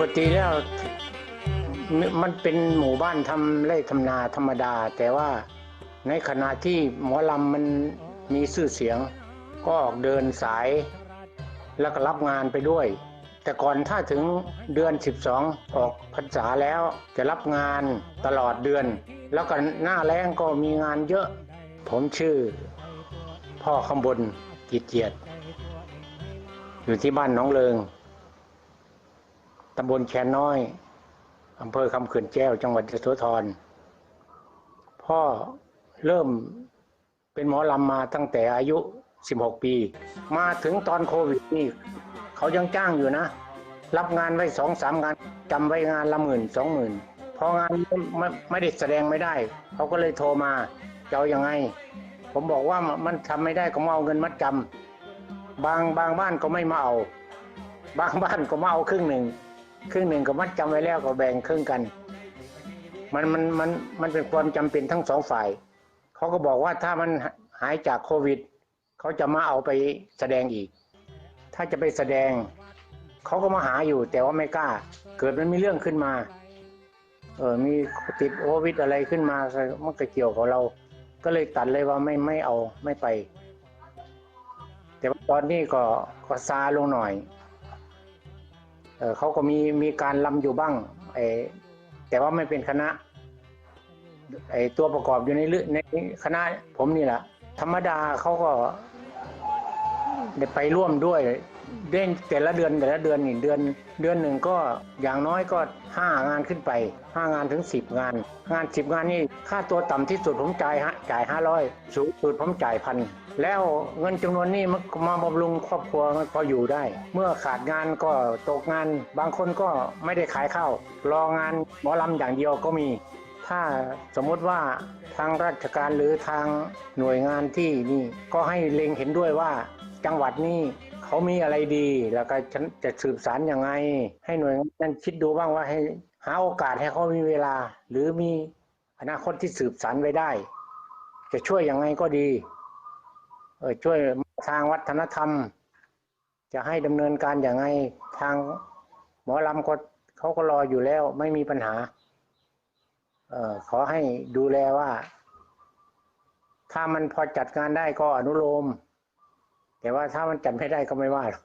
กติแล้วมันเป็นหมู่บ้านทำไร่ทำนาธรรมดา แต่ว่าในขณะที่หมอลำมันมีชื่อเสียง ก็ออกเดินสาย แล้วก็รับงานไปด้วย แต่ก่อนถ้าถึงเดือน 12 ออกพรรษาแล้วจะรับงานตลอดเดือน แล้วก็หน้าแรงก็มีงานเยอะ ผมชื่อ พ่อคำบนกิจเจียด อยู่ที่บ้านน้องเลิง ตำบลแคนน้อยอำเภอคำเขื่อนแก้ว จังหวัดยโสธรพ่อเริ่มเป็นหมอลำมาตั้งแต่อายุ 16 ปี มาถึงตอนโควิดนี่เขายังจ้างอยู่นะ รับงานไว้สองสามงานจำไว้งานละหมื่นสองหมื่นพองานไม่ไม่ได้แสดงไม่ได้ เขาก็เลยโทรมาจะเอาอยัางไง ผมบอกว่ามันทำไม่ได้ก็มาเอาเงินมัดจำบางบางบ้านก็ไม่มาเอา บางบ้านก็มาเอาครึ่งหนึ่ง ครึ่งหนึ่งก็มัดจำไว้แล้วก็แบ่งครึ่งกัน มันมันมันมันเป็นความจำเป็นทั้งสองฝ่าย เขาก็บอกว่าถ้ามันหายจากโควิด เขาจะมาเอาไปแสดงอีก ถ้าจะไปแสดง เขาก็มาหาอยู่แต่ว่าไม่กล้า เกิดมันมีเรื่องขึ้นมาเออมีติดโควิดอะไรขึ้นมามันก็เกี่ยวกับเรา ก็เลยตัดเลยว่าไม่ไม่เอาไม่ไป แต่ว่าตอนนี้ก็ก็ซาลงหน่อย เขาก็มีมีการลำอยู่บ้างไอแต่ว่าไม่เป็นคณะไอตัวประกอบอยู่ในในคณะผมนี่แหละธรรมดาเขาก็ได้ไปร่วมด้วย เดือนแต่ละเดือนแต่ละเดือนนี่เดือน เดือนหนึ่งก็อย่างน้อยก็ห้างานขึ้นไปห้างานถึงสิบงาน งานสิบงานนี่ค่าตัวต่ำที่สุดผมจ่ายฮะจ่ายห้าร้อยสูงสุดผมจ่ายพันแล้วเงินจำนวนนี้มันมาบำรุงครอบครัวมันพออยู่ได้ เมื่อขาดงานก็ตกงาน บางคนก็ไม่ได้ขายข้าวรองานหมอลำอย่างเดียวก็มี ถ้าสมมติว่าทางราชการหรือทางหน่วยงานที่นี่ก็ให้เล็งเห็นด้วยว่าจังหวัดนี้ เขามีอะไรดี แล้วก็ฉันจะสืบสารยังไง ให้หน่วยงานนั้นคิดดูบ้างว่าให้หาโอกาสให้เขามีเวลา หรือมีอนาคตที่สืบสารไว้ได้ จะช่วยยังไงก็ดีเออช่วยทางวัฒนธรรม จะให้ดำเนินการอย่างไงทางหมอลำก็เขาก็รออยู่แล้วไม่มีปัญหา เออขอให้ดูแลว่า ถ้ามันพอจัดงานได้ก็อนุโลม แต่ว่าถ้ามันจัดไม่ได้ก็ไม่ว่าหรอก